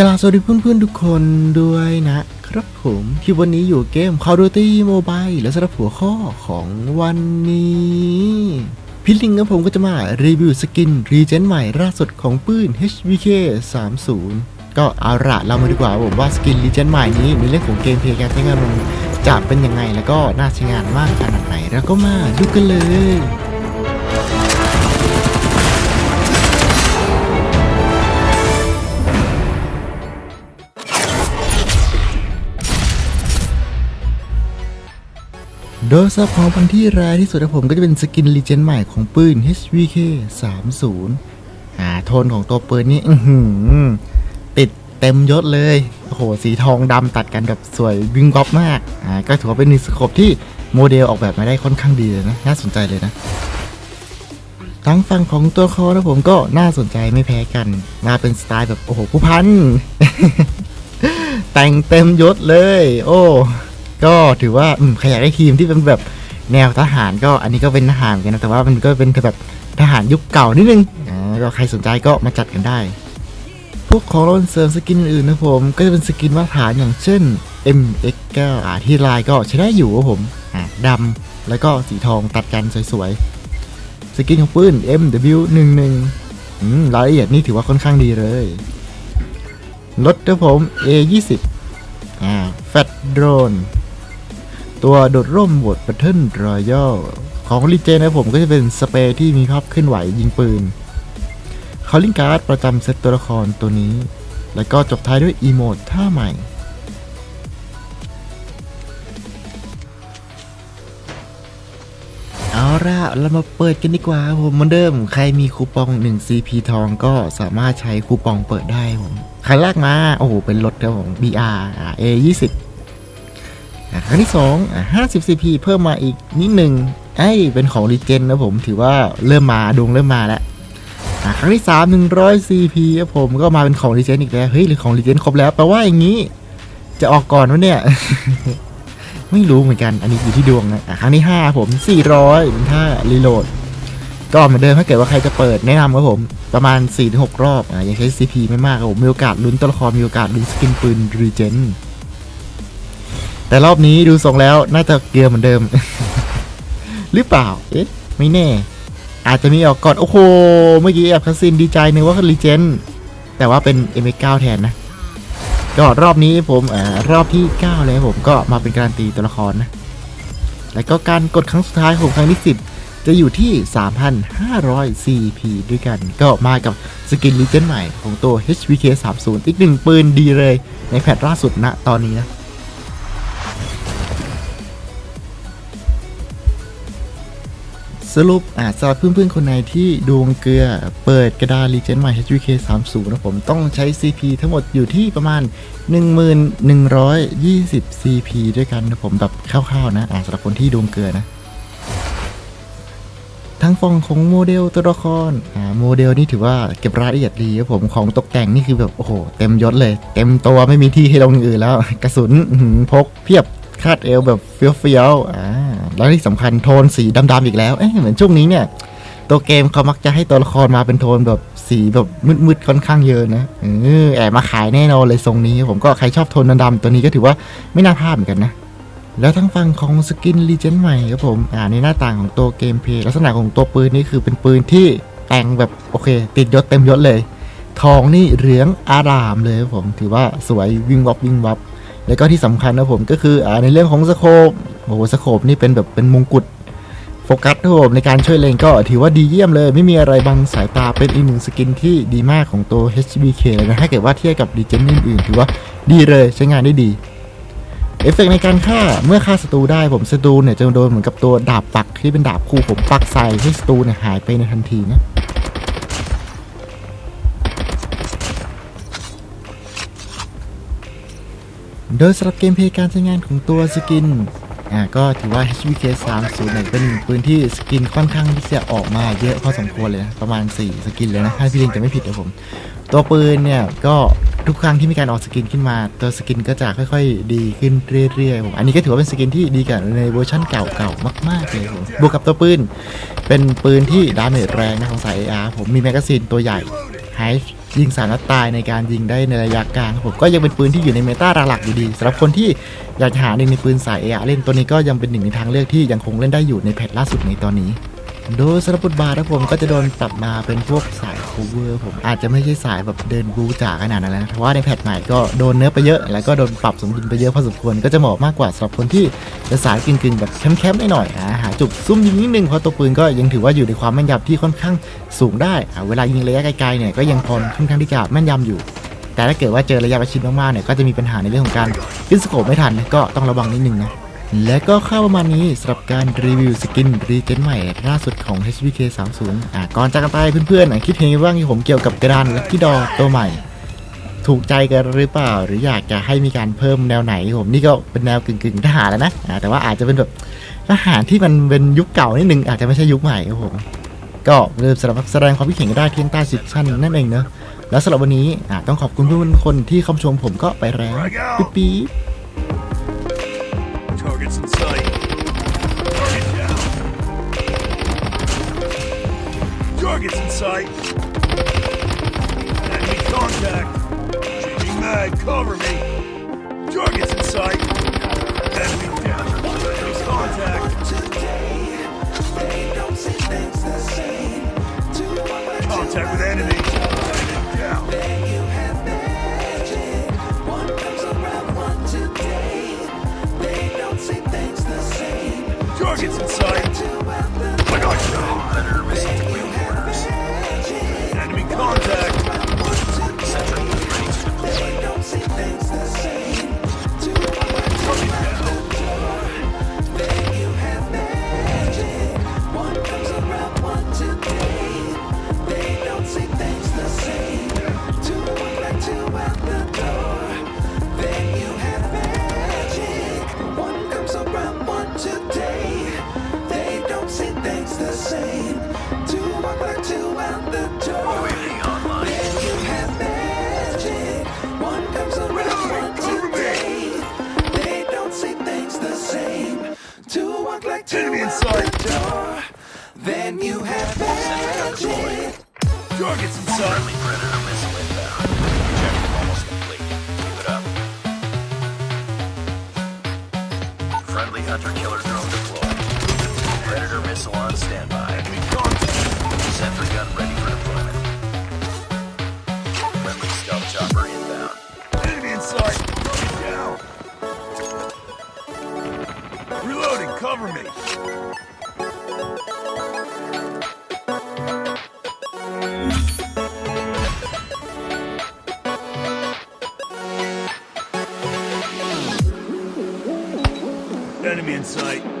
กราสวัสดีเพื่อนๆทุกคนด้วยนะครับผมที่วันนี้อยู่เกม Call of Duty Mobile และสำหรับหัวข้อของวันนี้พี่ลิงกับผมก็จะมารีวิวสกิน รีเจนใหม่ล่าสุดของปืน HVK 30ก็เอาละเรามาดีกว่าผมว่าสกินรีเจนใหม่นี้ในเรื่องของเกมเพลย์การใช้งานมันจะเป็นยังไงแล้วก็น่าใช้งานมากขนาดไหนแล้วก็มาดูกันเลย โดยซับของพันที่แรที่สุดนะผมก็จะเป็นสกินรีเจนใหม่ของปืน HVK 30อ่าโทนของตัวปืนนี่อื้อหือติดเต็มยศเลย โอ้โห สีทองดำตัดกันแบบสวยวิงก๊อปมาก อ่า ก็ถือว่าเป็นนึ่งสโคปที่โมเดลออกแบบมาได้ค่อนข้างดีเลยนะ น่าสนใจเลยนะ ทั้งฝั่งของตัวคอนะผมก็น่าสนใจไม่แพ้กัน มาเป็นสไตล์แบบ โอ้โห ผู้พัน แต่งเต็มยศเลย โอ้ ก็ถือว่าอืมใครอยากได้ทีมที่เป็นแบบแนวทหารก็อันนี้ก็เป็นทหารเหมือนกันนะแต่ว่ามันก็เป็นแบบทหารยุคเก่านิดนึงอ่าก็ใครสนใจก็มาจัดกันได้ พวกของรางวัลเสริมสกินอื่นนะผมก็จะเป็นสกินมาตรฐานอย่างเช่น MX9 อ่าที่ลายก็ใช้ได้อยู่ครับผมอ่าดำแล้วก็สีทองตัดกันสวยๆ สกินของปืน MW11 อืมรายละเอียดนี่ถือว่าค่อนข้างดีเลยรถนะผม A20 อ่าแฟตโดรน ตัวโดดร่มบทบัตเทิลรอยัลของลีเจนะผมก็จะเป็นสเปรย์ที่มีภาพเคลื่อนไหวยิงปืนคอลลิงการ์ดประจำเซตตัวละครตัวนี้ แล้วก็จบท้ายด้วยอีโมดท่าใหม่ เอาละเรามาเปิดกันดีกว่าผมเหมือนเดิม ใครมีคูปอง 1 CP ทองก็สามารถใช้คูปองเปิดได้ผมคันแรกมา โอ้โห เป็นรถครับผม BR อ่า A 20อะ ครั้งที่2อะ50 CP เพิ่มมาอีกนิดหนึ่งไอ้เป็นของรีเจนนะผมถือว่าเริ่มมาดวงเริ่มมาแล้วครั้งที่ 3 100 CP ครับผมก็มาเป็นของรีเจนอีกแล้วเฮ้ยหรือของรีเจนครบแล้วแปลว่าอย่างนี้ จะออกก่อนวะเนี่ย ไม่รู้เหมือนกันอันนี้อยู่ที่ดวงนะอะครั้งที่ 5 ผม 400เป็นท่ารีโหลดก็เหมือนเดิมถ้าเกิดว่าใครจะเปิดแนะนำครับผม ประมาณ 4-6 รอบอะยังใช้ CP ไม่มากครับผมมีโอกาสลุ้นตัวละครมีโอกาสลุ้นสกินปืนรีเจน แต่รอบนี้ดูทรงแล้วน่าจะเกลือเหมือนเดิม หรือเปล่า เอ๊ะ ไม่แน่ อาจจะมีออกก่อน โอ้โห เมื่อกี้แอบคาซินดีใจนึกว่ารีเจนแต่ว่าเป็น M9 แทนนะ ก็รอบนี้ผมเอ่อรอบที่ 9 เลยผมก็มาเป็นการตีตัวละครนะ แล้วก็การกดครั้งสุดท้ายของครั้งที่ 10 จะอยู่ที่ 3,500 CP ด้วยกัน ก็มากับสกินลิเจนใหม่ของตัว HVK 30อีกหนึ่งปืนดีเลยในแพทล่าสุดณตอนนี้นะ รุปอาจสำหรับเพื่อนๆ คนไหนที่ดวงเกลือเปิดกระดาษ Legend ใหม่ HVK 30นะผมต้องใช้ CP ทั้งหมดอยู่ที่ประมาณ 1120 CP ด้วยกันนะผมแบบคร่าวๆนะอาสำหรับคนที่ดวงเกลือนะทั้งฟองของโมเดลตัวละคร อ่า โมเดลนี่ถือว่าเก็บรายละเอียดดีครับผม ของตกแต่งนี่คือแบบ โอ้โห เต็มยศเลย เต็มตัวไม่มีที่ให้ลงอย่างอื่นแล้ว กระสุนพกเพียบคาดเอวแบบเฟี้ยวๆ อ่า แล้วที่สำคัญโทนสีดำๆอีกแล้ว เอ๊ะเหมือนช่วงนี้เนี่ย ตัวเกมเขามักจะให้ตัวละครมาเป็นโทนแบบสีแบบมืดๆค่อนข้างเยอะนะเออแอบมาขายแน่นอนเลยทรงนี้ ผมก็ใครชอบโทนดำๆตัวนี้ก็ถือว่าไม่น่าพลาดเหมือนกันนะแล้วทั้งฝั่งของสกินรีเจนใหม่ครับผม อ่าในหน้าต่างของตัวเกมเพลย์ลักษณะของตัวปืนนี่คือเป็นปืนที่แต่งแบบโอเค ติดยศเต็มยศเลย ทองนี่เหลืองอารามเลยครับผม ถือว่าสวยวิ่งวับวิ่งวับ แล้วก็ที่สำคัญนะผมก็คืออ่าในเรื่องของสโคปโอ้โหสโคปนี่เป็นแบบเป็นมงกุฎโฟกัสครับผมในการช่วยเล็งก็ถือว่าดีเยี่ยมเลย ไม่มีอะไรบังสายตาเป็นอีกหนึ่งสกินที่ดีมากของตัว HBK เลยนะถ้าเกิดว่าเทียบกับดีเจนอื่นๆถือว่าดีเลยใช้งานได้ดีเอฟเฟกต์ในการฆ่าเมื่อฆ่าศัตรูได้ผมศัตรูเนี่ยจะโดนเหมือนกับตัวดาบปักที่เป็นดาบคู่ผมปักใส่ให้ศัตรูเนี่ยหายไปในทันทีนะ โดยสำหรับเกมเพลย์การใช้งานของตัวสกินอ่าก็ถือว่า HVK 30เนี่ยเป็นปืนที่สกินค่อนข้างที่จะออกมาเยอะพอสมควรเลยนะประมาณ 4 สกินเลยนะถ้าพี่ลิงจะไม่ผิดนะผม ตัวปืนเนี่ยก็ทุกครั้งที่มีการออกสกินขึ้นมา ตัวสกินก็จะค่อยๆ ดีขึ้นเรื่อยๆผมอันนี้ก็ถือว่าเป็นสกินที่ดีกว่าในเวอร์ชั่นเก่าๆมากๆเลยผมบวกกับตัวปืน เป็นปืนที่ดาเมจแรงนะของสาย AR ผมมีแมกกาซีนตัวใหญ่ไฮ ยิงสารนัดตายในการยิงได้ในระยะกลางครับผมก็ยังเป็นปืนที่อยู่ในเมตาหลักๆอยู่ดีสำหรับคนที่อยากหาหนึ่งในปืนสายเอเล่นตัวนี้ก็ยังเป็นหนึ่งในทางเลือกที่ยังคงเล่นได้อยู่ในแพทล่าสุดในตอนนี้ โดยสำหรับบทบาทนะผมก็จะโดนปรับมาเป็นพวกสาย cover ผมอาจจะไม่ใช่สายแบบเดินบูจ๋าขนาดนั้นแล้วนะเพราะว่าในแพทใหม่ก็โดนเนื้อไปเยอะ แล้วก็โดนปรับสมดุลไปเยอะพอสมควรก็จะเหมาะมากกว่าสำหรับคนที่จะสายกึ่งๆแบบแคมป์ๆหน่อยๆหาจุดซุ่มยิงนิดนึงเพราะตัวปืนก็ยังถือว่าอยู่ในความแม่นยำที่ค่อนข้างสูงได้เวลายิงระยะไกลๆเนี่ยก็ยังพอค่อนข้างที่จะแม่นยำอยู่แต่ถ้าเกิดว่าเจอระยะประชิดมากๆเนี่ยก็จะมีปัญหาในเรื่องของการขึ้นสโคปไม่ทันก็ต้องระวังนิดนึงนะ และก็เข้าประมาณนี้สำหรับการรีวิวสกินรีเจนใหม่ล่าสุดของ HBK 30อ่าก่อนจากกันไปเพื่อนๆอะคิดเห็นกันบ้างที่ผมเกี่ยวกับกระดานและที่ดอตัวใหม่ ถูกใจกันหรือเปล่า หรืออยากจะให้มีการเพิ่มแนวไหนผมนี่ก็เป็นแนวกึ่งๆทหารแล้วนะอ่าแต่ว่าอาจจะเป็นแบบทหารที่มันเป็นยุคเก่านิดนึงอาจจะไม่ใช่ยุคใหม่ครับผมก็เริ่มสำหรับแสดงความคิดเห็นก็ได้ที่ใต้สิชั่นนั่นเองเนอะแล้วสำหรับวันนี้อ่าต้องขอบคุณเพื่อนๆคนที่เข้ามาชมผมก็ไปแล้วปิ๊บปิ๊บ Targets in sight. Target down. Targets in sight. Enemy contact. Changing mag. Cover me. Targets in sight. Enemy down. Enemy contact. Contact with enemy. Enemy down. Target down. Reloading. Cover me. Enemy in sight.